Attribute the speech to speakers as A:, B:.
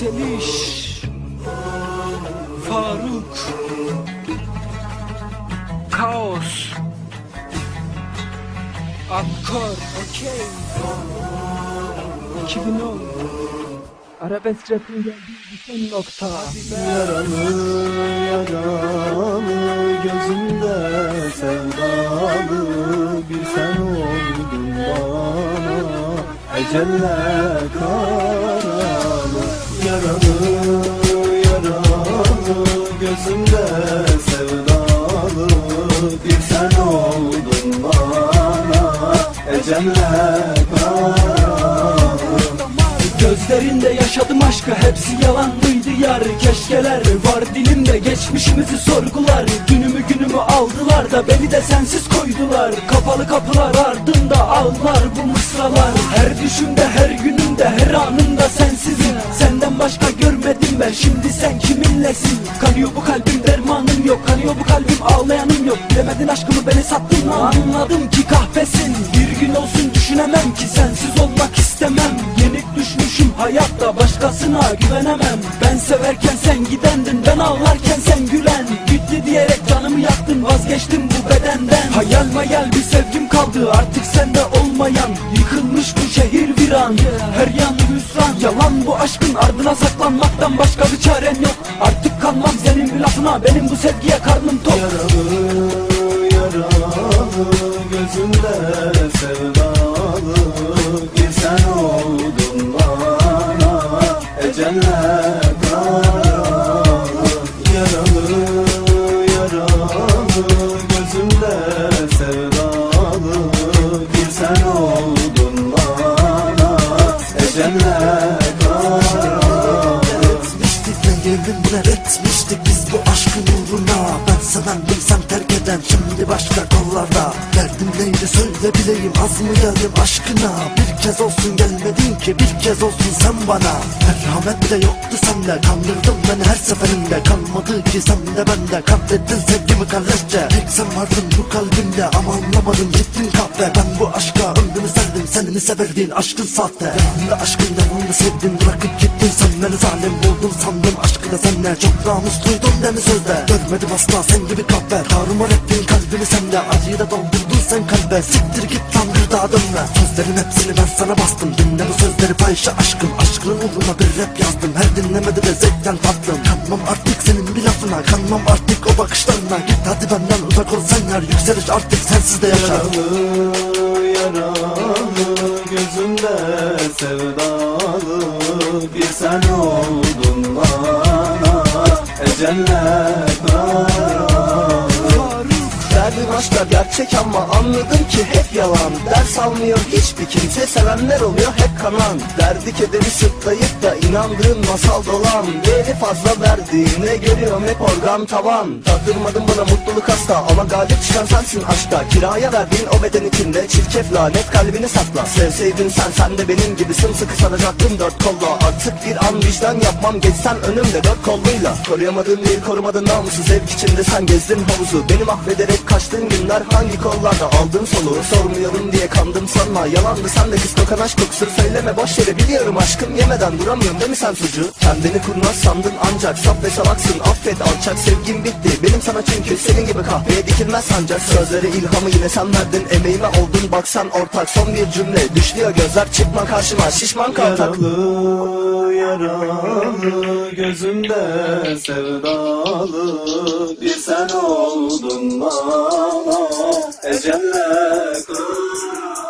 A: Yükseliş Faruk Kaos Akkor Okey. 2010 Arabesk rapin geldiği son nokta.
B: Yaralı yaralı gözümde sevdalı bir sen oldun bana. Ecelle karalı Yaralı yaralı gözümde sevdalı bir sen oldun bana karalı
A: Gözlerinde yaşadım aşkı hepsi yalan mıydı yar? Keşkeler var dilimde geçmişimizi sorgular. Günümü günümü aldılar da beni de sensiz koydular. Kapalı kapılar ardında ağlar bu mısralar. Her düşümde her günümde her Bilemedin aşkımı beni sattın mı? Anladım ki kahpesin Bir gün olsun düşünemem ki sensiz olmak istemem. Yenik düşmüşüm hayatta başkasına güvenemem. Ben severken sen gidendin ben ağlarken sen gülen. Gitti diyerek canımı yaktın vazgeçtim bu bedenden. Hayal mayal bir sevgim kaldı artık sende olmayan. Yıkılmış bu şehir viran her yan hüsran. Yalan bu aşkın ardına saklanmaktan başka bir çaren yok. Artık kanmam senin bir lafına benim bu sevgiye karnım tok.
B: Yaralı yaralı gözünde sevdalı. Bir oldun bana Ecelle karalı Yaralı yaralı gözünde sevdalı. Bir oldun bana Ecelle karalı
C: etmiştik biz bu aşkın uğruna. Ben sevendim sen terk eden şimdi başka kollarda. Derdim neydi söyle bileyim az mı geldim aşkına. Bir kez olsun gelmedin ki bir kez olsun sen bana. Merhamet bile yoktu sende kandırdın beni her seferinde. Kalmadı ki sende bende katlettin sevgimi kalleşçe Tek sen vardın bu kalbimde ama anlamadın gittin kahve. Ben bu aşka ömrümü serdim senin severdiğin aşkın sahte. Yanında aşkın yanında sevdim bırakıp gittin sen beni. Zalim buldun sandım aşkı da seninle Çok namusluydun demi sözde. Görmedim asla sen gibi kahve Tarumar ettin kalbimi sende. Acıyı da doldurdun sen kalbe. Siktir git lan bir daha dönme. Sözlerin hepsini ben sana bastım. Dinle bu sözleri fahişe aşkım. Aşkının uğruna bir rap yazdım. Her dinlemede de zevkten tatlım. Kanmam artık senin bir lafına. Kanmam artık o bakışlarına. Git hadi benden uzak ol sen yer Yükseliş artık sensiz de yaşar
B: Yaralı yaralı gözümde sevdalı bir sen oldun Karalı
D: Aşklar gerçek ama anladım ki hep yalan. Ders almıyor hiçbir kimse sevenler oluyor hep kanan. Derdi kederi sırtlayıp da inandığın masal dolan. Değeri fazla verdiğine görüyorum hep organ tavan. Tattırmadın bana mutluluk hasta ama galip çıkan sensin aşkta. Kiraya verdiğin o beden içinde çirkef lanet kalbini sakla. Sevseydin sen sen de benim gibi sımsıkı saracaktın dört kolla. Artık bir an vicdan yapmam geçsen önümde dört kolluyla. Koruyamadın değil korumadın namusu zevk içinde sen gezdin havuzu. Beni mahvederek kaçtığın günler hangi kollarda? Aldın soluğu Sormuyorum diye kandım sanma. Yalandı sen de kız kokan aşk kokusu Söyleme boş yere biliyorum aşkım. Yemeden duramıyorum değil mi sen sucuğu Kendini kurnaz sandın ancak. Saf ve salaksın affet. Alçak sevgim bitti. Benim sana çünkü senin gibi kahveye dikilmez sancak Sözleri ilhamı yine sen verdin. Emeğime oldun. Baksan ortak. Son bir cümle. Düşlüyor gözler çıkma karşıma. Şişman kaltak.
B: Yaralı yaralı gözümde sevdalı. Bir sen oldun bana ecelle kul.